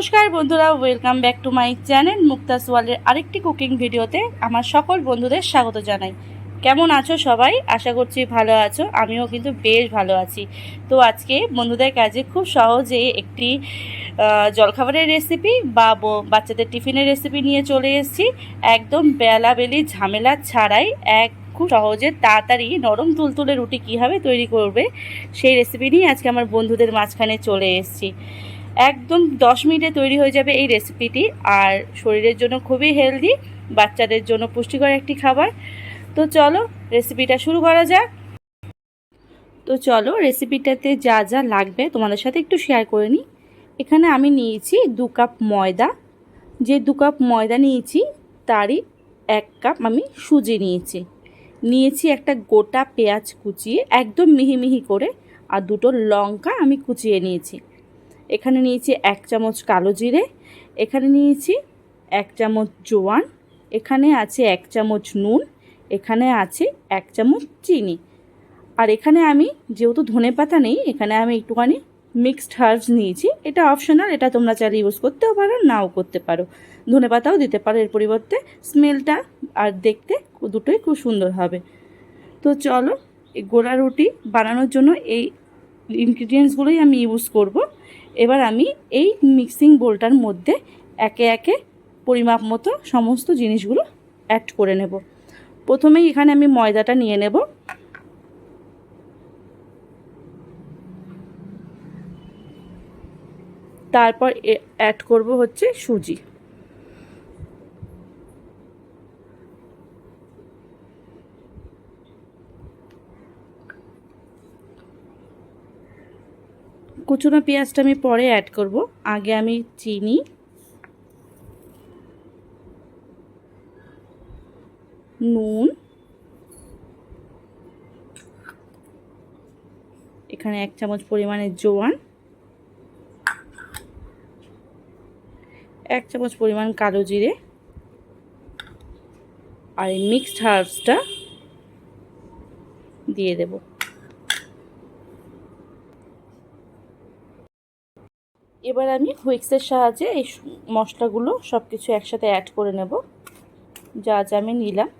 নমস্কার বন্ধুরা welcome back to my channel Mukta's ওয়ালের আরেকটি কুকিং ভিডিওতে আমার সকল বন্ধুদের স্বাগত জানাই। কেমন আছো সবাই? আশা করছি ভালো আছো, আমিও কিন্তু বেশ ভালো আছি। তো আজকে বন্ধুদের কাজে খুব সহজে একটি জলখাবারের রেসিপি বা বাচ্চাদের টিফিনের রেসিপি নিয়ে চলে এসেছি। একদম বেলাবেলি ঝামেলা ছাড়াই এক খুব সহজে তাড়াতাড়ি নরম তুলতুলে রুটি কীভাবে তৈরি করবে, সেই রেসিপি নিয়ে আজকে আমার বন্ধুদের মাঝখানে চলে এসেছি। একদম দশ মিনিটে তৈরি হয়ে যাবে এই রেসিপিটি আর শরীরের জন্য খুবই হেলদি বাচ্চাদের জন্য পুষ্টিকর একটি খাবার। তো চলো রেসিপিটা শুরু করা যাক। তো চলো রেসিপিটাতে যা যা লাগবে তোমাদের সাথে একটু শেয়ার করে নিই। এখানে আমি নিয়েছি দু কাপ ময়দা। যে দু কাপ ময়দা নিয়েছি, তারই এক কাপ আমি সুজি নিয়েছি। নিয়েছি একটা গোটা পেঁয়াজ কুচিয়ে, একদম মিহি মিহি করে, আর দুটো লঙ্কা আমি কুচিয়ে নিয়েছি। এখানে নিয়েছি এক চামচ কালো জিরে, এখানে নিয়েছি এক চামচ জোয়ান, এখানে আছে এক চামচ নুন, এখানে আছে এক চামচ চিনি। আর এখানে আমি যেহেতু ধনে পাতা নেই, এখানে আমি একটুখানি মিক্সড হার্বস নিয়েছি। এটা অপশনাল এটা তোমরা চাইলে ইউজ করতেও পারো, নাও করতে পারো। ধনে পাতাও দিতে পারো এর পরিবর্তে। স্মেলটা আর দেখতে দুটোই খুব সুন্দর হবে। তো চলো, এই গোলা রুটি বানানোর জন্য এই ইনগ্রিডিয়েন্টসগুলোই আমি ইউজ করব। এবার আমি এই মিক্সিং বোলটার মধ্যে একে একে পরিমাপ মতো সমস্ত জিনিসগুলো অ্যাড করে নেব। প্রথমেই এখানে আমি ময়দাটা নিয়ে নেব। তারপর অ্যাড করব হচ্ছে সুজি। কুচনো পেঁয়াজটা আমি পরে অ্যাড করব। আগে আমি চিনি। নুন। এখানে এক চামচ পরিমাণে জোয়ান। এক চামচ পরিমাণ কালো জিরে। আর এই মিক্সড হার্বসটা দিয়ে দেবো। এবার আমি হুইক্সের সাহায্যে এই মশলাগুলো সব কিছু একসাথে অ্যাড করে নেব। যা যা আমি নিলাম।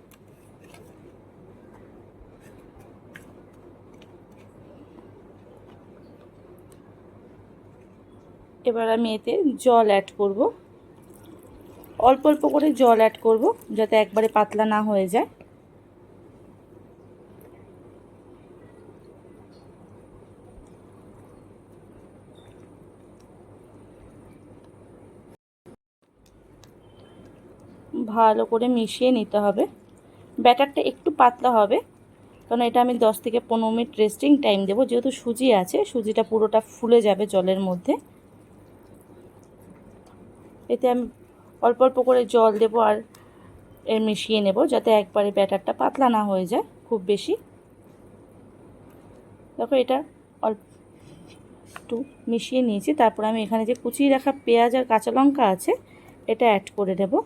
এবার আমি এতে জল অ্যাড করব। অল্প অল্প করে জল অ্যাড করব যাতে একবারে পাতলা না হয়ে যায়। ভালো করে মিশিয়ে নিতে হবে। ব্যাটারটা একটু পাতলা হবে, কারণ এটা আমি 10 থেকে পনেরো মিনিট রেস্টিং টাইম দেবো। যেহেতু সুজি আছে, সুজিটা পুরোটা ফুলে যাবে জলের মধ্যে। এতে আমি অল্প অল্প করে জল দেবো আর এর মিশিয়ে নেব, যাতে একবারে ব্যাটারটা পাতলা না হয়ে যায় খুব বেশি। দেখো এটা অল্প একটু মিশিয়ে নিয়েছি। তারপর আমি এখানে যে কুচিয়ে রাখা পেঁয়াজ আর কাঁচা লঙ্কা আছে, এটা অ্যাড করে দেবো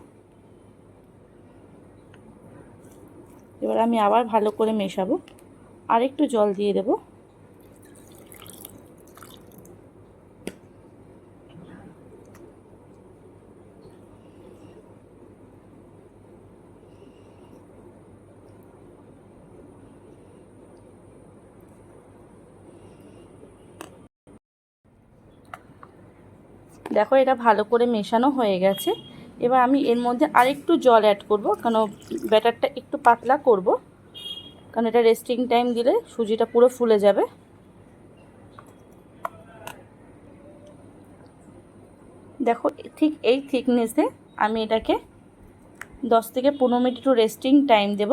এবার আমি আবার ভালো করে মেশাবো। আর একটু জল দিয়ে দেব। দেখো, এটা ভালো করে মেশানো হয়ে গেছে। এবার আমি এর মধ্যে আরেকটু জল অ্যাড করব কারণ ব্যাটারটা একটু পাতলা করব। কারণ এটা রেস্টিং টাইম দিলে সুজিটা পুরো ফুলে যাবে। দেখো, ঠিক এই থিকনেসে আমি এটাকে দশ থেকে পনেরো মিনিট একটু রেস্টিং টাইম দেব।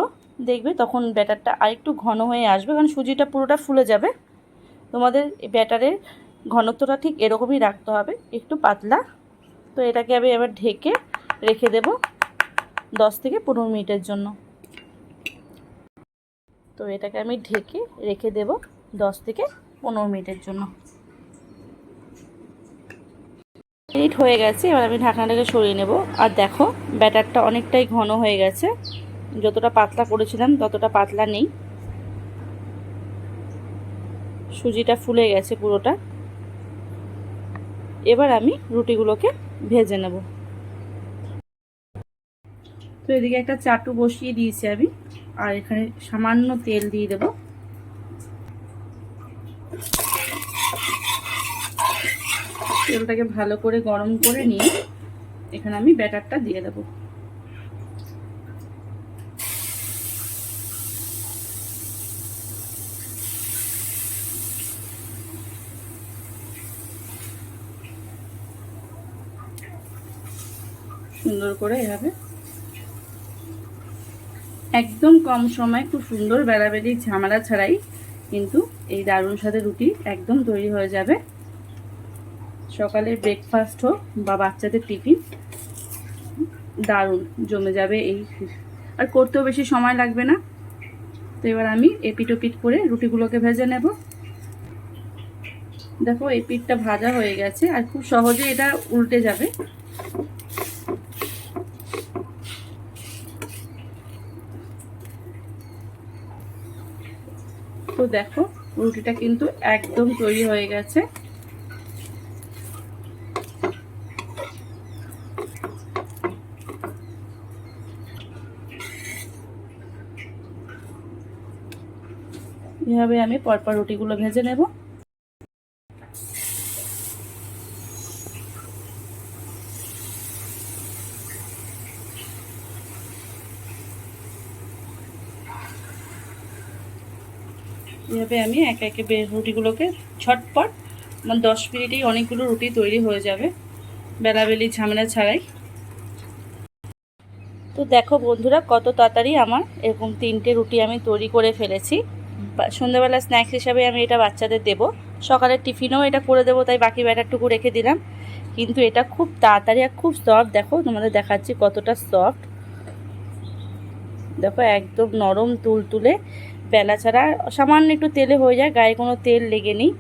দেখবে তখন ব্যাটারটা আরেকটু ঘন হয়ে আসবে, কারণ সুজিটা পুরোটা ফুলে যাবে। তোমাদের ব্যাটারের ঘনত্বটা ঠিক এরকমই রাখতে হবে, একটু পাতলা। তো এটাকে আমি এবার ঢেকে রেখে দেব দশ থেকে পনেরো মিনিটের জন্য। তো এটাকে আমি ঢেকে রেখে দেব দশ থেকে পনেরো মিনিটের জন্য। মিনিট হয়ে গেছে, এবার আমি ঢাকনাটাকে সরিয়ে নেব। আর দেখো, ব্যাটারটা অনেকটাই ঘন হয়ে গেছে। যতটা পাতলা করেছিলাম, ততটা পাতলা নেই। সুজিটা ফুলে গেছে পুরোটা। এবার আমি রুটিগুলোকে ভেজে নেব। এদিকে একটা চাটু বসিয়ে দিয়েছি আমি। আর এখানে সামান্য তেল দিয়ে দেব। তেলটাকে ভালো করে গরম করে নিয়ে এখানে আমি ব্যাটারটা দিয়ে দেব। সুন্দর করে এভাবে একদম কম সময় খুব সুন্দর বেলাবেলি ঝামেলা ছাড়াই কিন্তু এই দারুণ সাথে রুটি একদম তৈরি হয়ে যাবে। সকালের ব্রেকফাস্ট হোক বা বাচ্চাদের টিফিন দারুণ জমে যাবে এই আর করতেও বেশি সময় লাগবে না। তো এবার আমি এপিট ওপিট করে রুটিগুলোকে ভেজে নেব। দেখো, এই পিঠটা ভাজা হয়ে গেছে আর খুব সহজে এটা উল্টে যাবে। তো দেখো রুটিটা কিন্তু একদম তৈরি হয়ে গেছে। এভাবে আমি পরপর রুটিগুলো ভেজে নেব। এভাবে আমি একে একে রুটিগুলোকে ছটপট আমার দশ মিনিটেই অনেকগুলো রুটি তৈরি হয়ে যাবে বেলাবেলি ঝামেলা ছাড়াই। তো দেখো বন্ধুরা কত তাড়াতাড়ি আমার এরকম তিনটে রুটি আমি তৈরি করে ফেলেছি। সন্ধ্যাবেলা স্ন্যাক্স হিসাবে আমি এটা বাচ্চাদের দেব। সকালের টিফিনও এটা করে দেবো, তাই বাকি ব্যাটারটুকু রেখে দিলাম। কিন্তু এটা খুব তাড়াতাড়ি আর খুব সফট দেখো তোমাদের দেখাচ্ছি কতটা সফট দেখো একদম নরম তুল তুলে বেলা ছাড়া। সামান্য একটু তেলে হয়ে যায়, গায়ে কোনো তেল লেগে নেই।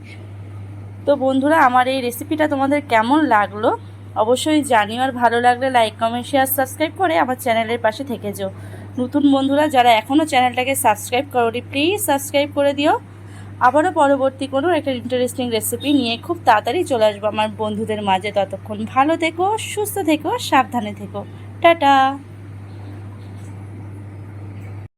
তো বন্ধুরা, আমার এই রেসিপিটা তোমাদের কেমন লাগল অবশ্যই জানিও, আর ভালো লাগলে লাইক কমেন্ট শেয়ার সাবস্ক্রাইব করে আমার চ্যানেলের পাশে থেকে যাও। নতুন বন্ধুরা, যারা এখনও চ্যানেলটাকে সাবস্ক্রাইব করোনি প্লিজ সাবস্ক্রাইব করে দিও। আবারও পরবর্তী কোনো একটা ইন্টারেস্টিং রেসিপি নিয়ে খুব তাড়াতাড়ি চলে আসব আমার বন্ধুদের মাঝে। ততক্ষণ ভালো থেকো, সুস্থ থেকো, সাবধানে থেকো। টাটা!